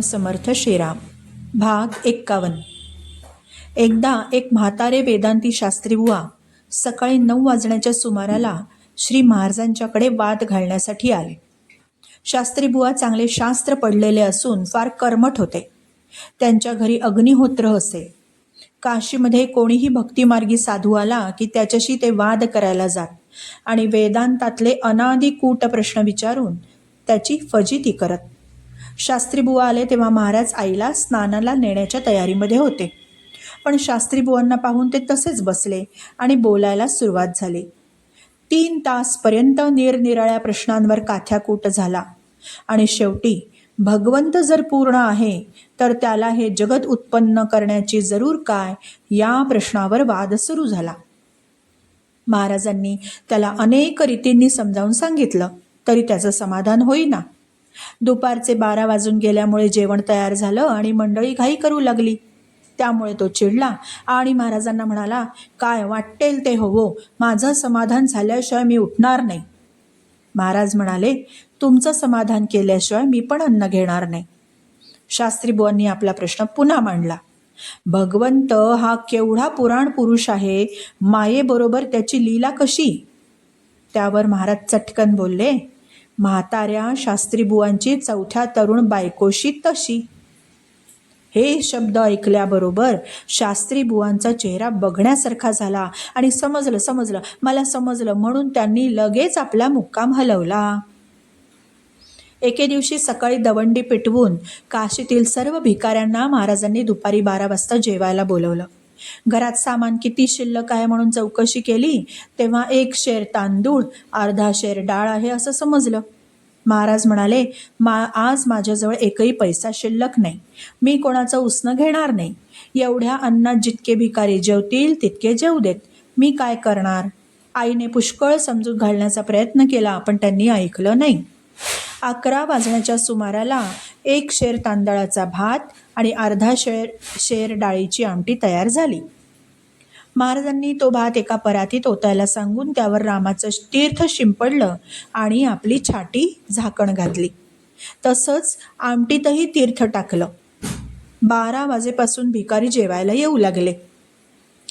समर्थ श्रीराम भाग एक्कावन्न. एकदा एक म्हातारे वेदांती शास्त्री बुवा सकाळी नऊ वाजण्याच्या सुमाराला श्री महाराजांच्याकडे वाद घालण्यासाठी आले. शास्त्री बुवा चांगले शास्त्र पडलेले असून फार कर्मठ होते. त्यांच्या घरी अग्निहोत्र असे. काशीमध्ये कोणीही भक्तिमार्गी साधू आला की त्याच्याशी ते वाद करायला जात आणि वेदांतातले अनादिकूट प्रश्न विचारून त्याची फजिती करत. शास्त्रीबुवा आले तेव्हा महाराज आईला स्नानाला नेण्याच्या तयारीमध्ये होते. पण शास्त्रीबुवांना पाहून ते तसेच बसले आणि बोलायला सुरुवात झाली. तीन तासपर्यंत निरनिराळ्या प्रश्नांवर काथ्याकूट झाला. आणि शेवटी भगवंत जर पूर्ण आहे तर त्याला हे जगत उत्पन्न करण्याची जरूर काय? या प्रश्नावर वाद सुरू झाला. महाराजांनी त्याला अनेक रीतींनी समजावून सांगितलं तरी त्याचं समाधान होईना. दुपारचे बारा वाजून गेल्यामुळे जेवण तयार झालं आणि मंडळी घाई करू लागली. त्यामुळे तो चिडला आणि महाराजांना म्हणाला काय वाटेल ते होवो? माझं समाधान झाल्याशिवाय मी उठणार नाही. महाराज म्हणाले तुमचं समाधान केल्याशिवाय मी पण अन्न घेणार नाही. शास्त्री बुवांनी आपला प्रश्न पुन्हा मांडला भगवंत हा केवढा पुराण पुरुष आहे मायेबरोबर त्याची लीला कशी? त्यावर महाराज चटकन बोलले म्हाताऱ्या शास्त्रीबुवांची चौथ्या तरुण बायकोशी तशी. हे शब्द ऐकल्याबरोबर शास्त्री बुवांचा चेहरा बघण्यासारखा झाला आणि समजलं समजलं मला समजलं म्हणून त्यांनी लगेच आपला मुक्काम हलवला. एके दिवशी सकाळी दवंडी पेटवून काशीतील सर्व भिकाऱ्यांना महाराजांनी दुपारी बारा वाजता जेवायला बोलवलं. घरात सामान किती शिल्लक आहे म्हणून चौकशी केली तेव्हा एक शेर तांदूळ अर्धा शेर डाळ आहे असं समजलं. महाराज म्हणाले मा आज माझ्याजवळ एकही पैसा शिल्लक नाही. मी कोणाचं उसणं घेणार नाही. एवढ्या अन्नात जितके भिकारी जेवतील तितके जेवू देत. मी काय करणार? आईने पुष्कळ समजूत घालण्याचा प्रयत्न केला पण त्यांनी ऐकलं नाही. अकरा वाजण्याच्या सुमाराला एक शेर तांदळाचा भात आणि अर्धा शेर शेर डाळीची आमटी तयार झाली. महाराजांनी तो भात एका परातीत ओतायला सांगून त्यावर रामाचं तीर्थ शिंपडलं आणि आपली छाटी झाकण घातली. तसंच आमटीतही तीर्थ टाकलं. बारा वाजेपासून भिकारी जेवायला येऊ लागले.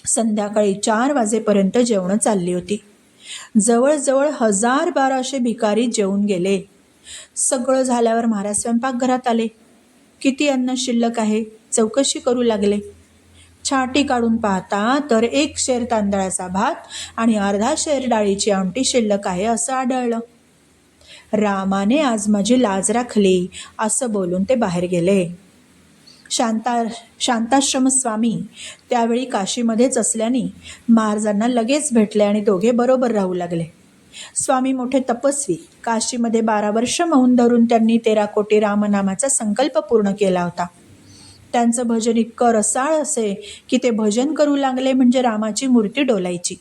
संध्याकाळी चार वाजेपर्यंत जेवणं चालली होती. जवळजवळ हजार बाराशे भिकारी जेवून गेले. सगळं झाल्यावर महाराज स्वयंपाकघरात आले. किती अन्न शिल्लक आहे चौकशी करू लागले. छाटी काढून पाहता तर एक शेर तांदळाचा भात आणि अर्धा शेर डाळीची आमटी शिल्लक आहे असं आढळलं. रामाने आज माझी लाज राखली असं बोलून ते बाहेर गेले. शांता शांताश्रम स्वामी त्यावेळी काशीमध्येच असल्याने महाराजांना लगेच भेटले आणि दोघे बरोबर राहू लागले. स्वामी मोठे तपस्वी काशीमध्ये बारा वर्ष मौन धरून त्यांनी तेरा कोटी रामनामाचा संकल्प पूर्ण केला होता. त्यांचं भजन इतकं रसाळ असे की ते भजन करू लागले म्हणजे रामाची मूर्ती डोलायची.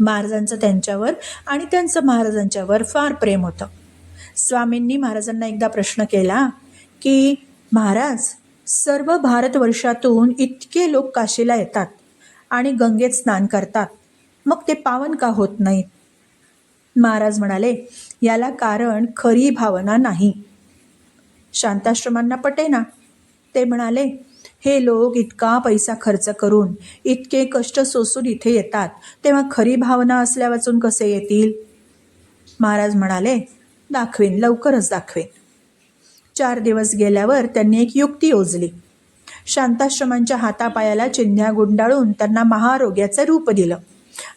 महाराजांचं त्यांच्यावर आणि त्यांचं महाराजांच्यावर फार प्रेम होतं. स्वामींनी महाराजांना एकदा प्रश्न केला की महाराज सर्व भारतवर्षातून इतके लोक काशीला येतात आणि गंगेत स्नान करतात. मग ते पावन का होत नाहीत? महाराज म्हणाले याला कारण खरी भावना नाही. शांताश्रमांना पटेना ते म्हणाले हे लोक इतका पैसा खर्च करून इतके कष्ट सोसून इथे येतात तेव्हा खरी भावना असल्या वाचून कसे येतील? महाराज म्हणाले दाखवेन लवकरच दाखवेन. चार दिवस गेल्यावर त्यांनी एक युक्ती योजली शांताश्रमांच्या हातापायाला चिन्ह्या गुंडाळून त्यांना महारोग्याचं रूप दिलं.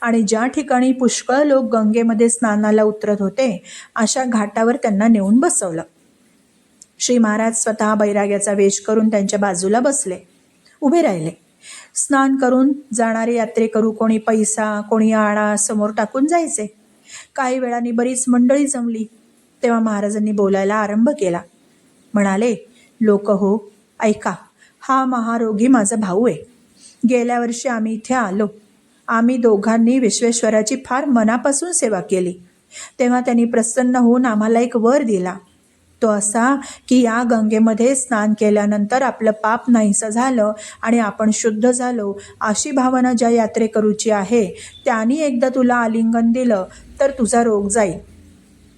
आणि ज्या ठिकाणी पुष्कळ लोक गंगेमध्ये स्नानाला उतरत होते अशा घाटावर त्यांना नेऊन बसवलं. श्री महाराज स्वतः बैराग्याचा वेश करून त्यांच्या बाजूला बसले उभे राहिले. स्नान करून जाणारे यात्रेकरू कोणी पैसा कोणी आळा समोर टाकून जायचे. काही वेळाने बरीच मंडळी जमली तेव्हा महाराजांनी बोलायला आरंभ केला. म्हणाले लोक हो ऐका हा महारोगी माझा भाऊ आहे. गेल्या वर्षी आम्ही इथे आलो. आम्ही दोघांनी विश्वेश्वराची फार मनापासून सेवा केली. तेव्हा त्यांनी प्रसन्न होऊन आम्हाला एक वर दिला. तो असा की या गंगेमध्ये स्नान केल्यानंतर आपलं पाप नाहीसं झालं आणि आपण शुद्ध झालो. अशी भावना ज्या यात्रेकरूची आहे त्यांनी एकदा तुला आलिंगन दिलं तर तुझा रोग जाईल.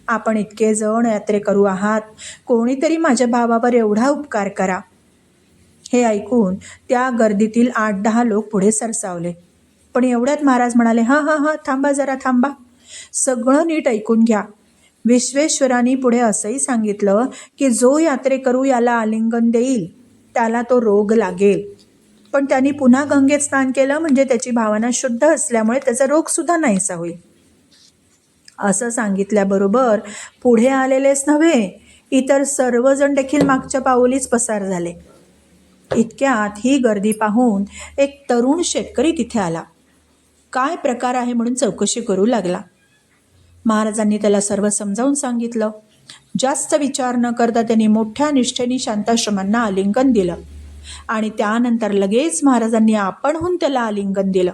आपण इतके जण यात्रेकरू आहात. कोणीतरी माझ्या भावावर एवढा उपकार करा. हे ऐकून त्या गर्दीतील आठ दहा लोक पुढे सरसावले. पण एवढ्यात महाराज म्हणाले हां हां हां थांबा जरा थांबा. सगळं नीट ऐकून घ्या. विश्वेश्वरांनी पुढे असंही सांगितलं की जो यात्रेकरू याला आलिंगन देईल त्याला तो रोग लागेल. पण त्यांनी पुन्हा गंगेत स्नान केलं म्हणजे त्याची भावना शुद्ध असल्यामुळे त्याचा रोगसुद्धा नाहीसा होईल. असं सांगितल्याबरोबर पुढे आलेलेच नव्हे इतर सर्वजण देखील मागच्या पाऊलीच पसार झाले. इतक्यात ही गर्दी पाहून एक तरुण शेतकरी तिथे आला. काय प्रकार आहे म्हणून चौकशी करू लागला. महाराजांनी त्याला सर्व समजावून सांगितलं. जास्त विचार न करता त्यांनी मोठ्या निष्ठेने शांताश्रमांना आलिंगन दिलं. आणि त्यानंतर लगेच महाराजांनी आपणहून त्याला आलिंगन दिलं.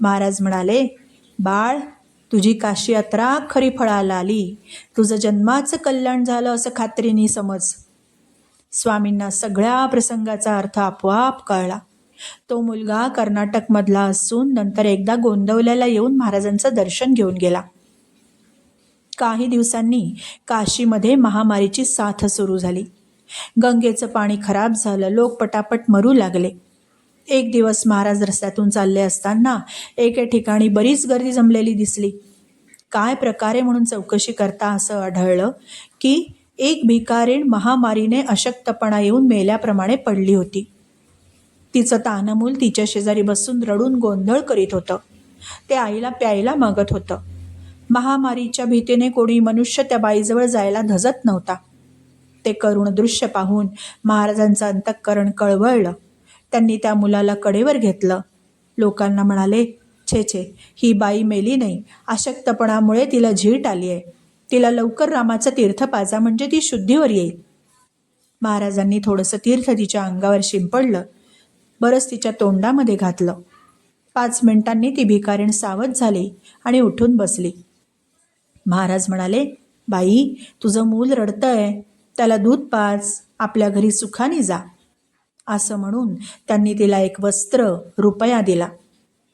महाराज म्हणाले बाळ तुझी काशी यात्रा खरी फळाला आली. तुझं जन्माचं कल्याण झालं असं खात्रीने समज. स्वामींना सगळ्या प्रसंगाचा अर्थ आपोआप कळला. तो मुलगा कर्नाटकमधला असून नंतर एकदा गोंदवल्याला येऊन महाराजांचं दर्शन घेऊन गेला. काही दिवसांनी काशीमध्ये महामारीची साथ सुरू झाली. गंगेचं पाणी खराब झालं लोक पटापट मरू लागले. एक दिवस महाराज रस्त्यातून चालले असताना एके ठिकाणी बरीच गर्दी जमलेली दिसली. काय प्रकारे म्हणून चौकशी करता असं आढळलं की एक भिकारीण महामारीने अशक्तपणा येऊन मेल्याप्रमाणे पडली होती. तिचं तानमूल तिच्या शेजारी बसून रडून गोंधळ करीत होतं. ते आईला प्यायला मागत होतं. महामारीच्या भीतीने कोणी मनुष्य त्या बाईजवळ जायला धजत नव्हता. ते करुण दृश्य पाहून महाराजांचं अंतःकरण कळवळलं. त्यांनी त्या मुलाला कडेवर घेतलं. लोकांना म्हणाले छे छे ही बाई मेली नाही. अशक्तपणामुळे तिला झीट आली आहे तिला लवकर रामाचं तीर्थ पाजा म्हणजे ती शुद्धीवर येईल. महाराजांनी थोडंसं तीर्थ तिच्या अंगावर शिंपडलं. बरंच तिच्या तोंडामध्ये घातलं. पाच मिनिटांनी ती भिकारीण सावध झाली आणि उठून बसली. महाराज म्हणाले बाई तुझं मूल रडतंय. त्याला दूध पाच आपल्या घरी सुखाने जा. असं म्हणून त्यांनी तिला एक वस्त्र रुपया दिला.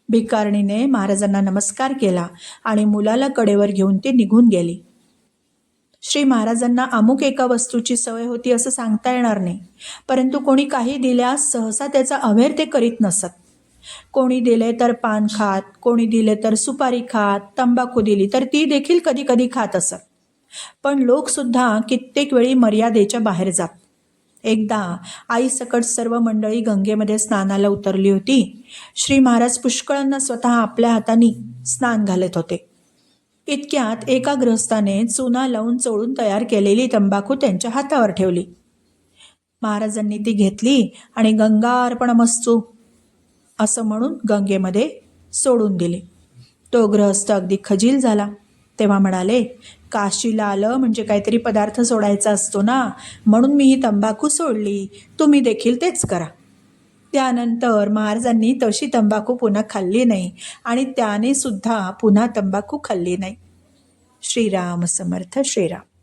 भिकारणीने महाराजांना नमस्कार केला आणि मुलाला कडेवर घेऊन ती निघून गेली. श्री महाराजांना अमुक एका वस्तूची सवय होती असं सांगता येणार नाही. परंतु कोणी काही दिल्यास सहसा त्याचा अवेर ते करीत नसत. कोणी दिले तर पान खात कोणी दिले तर सुपारी खात तंबाखू दिली तर ती देखील कधी कधी खात असत. पण लोकसुद्धा कित्येक वेळी मर्यादेच्या बाहेर जात. एकदा आई सकट सर्व मंडळी गंगेमध्ये स्नानाला उतरली होती. श्री महाराज पुष्कळांना स्वतः आपल्या हाताने स्नान घालत होते. इतक्यात एका गृहस्थाने चुना लावून चोळून तयार केलेली तंबाखू त्यांच्या हातावर ठेवली. महाराजांनी ती घेतली आणि गंगा अर्पणमस्तू असं म्हणून गंगेमध्ये सोडून दिले. तो गृहस्थ अगदी खजील झाला. तेव्हा म्हणाले काशीला आलं म्हणजे काहीतरी पदार्थ सोडायचा असतो ना? म्हणून मी ही तंबाखू सोडली. तुम्ही देखील तेच करा. त्यानंतर महाराजांनी तशी तंबाखू पुन्हा खाल्ली नाही आणि त्याने सुद्धा पुन्हा तंबाखू खाल्ली नाही. श्रीराम समर्थ श्रीराम.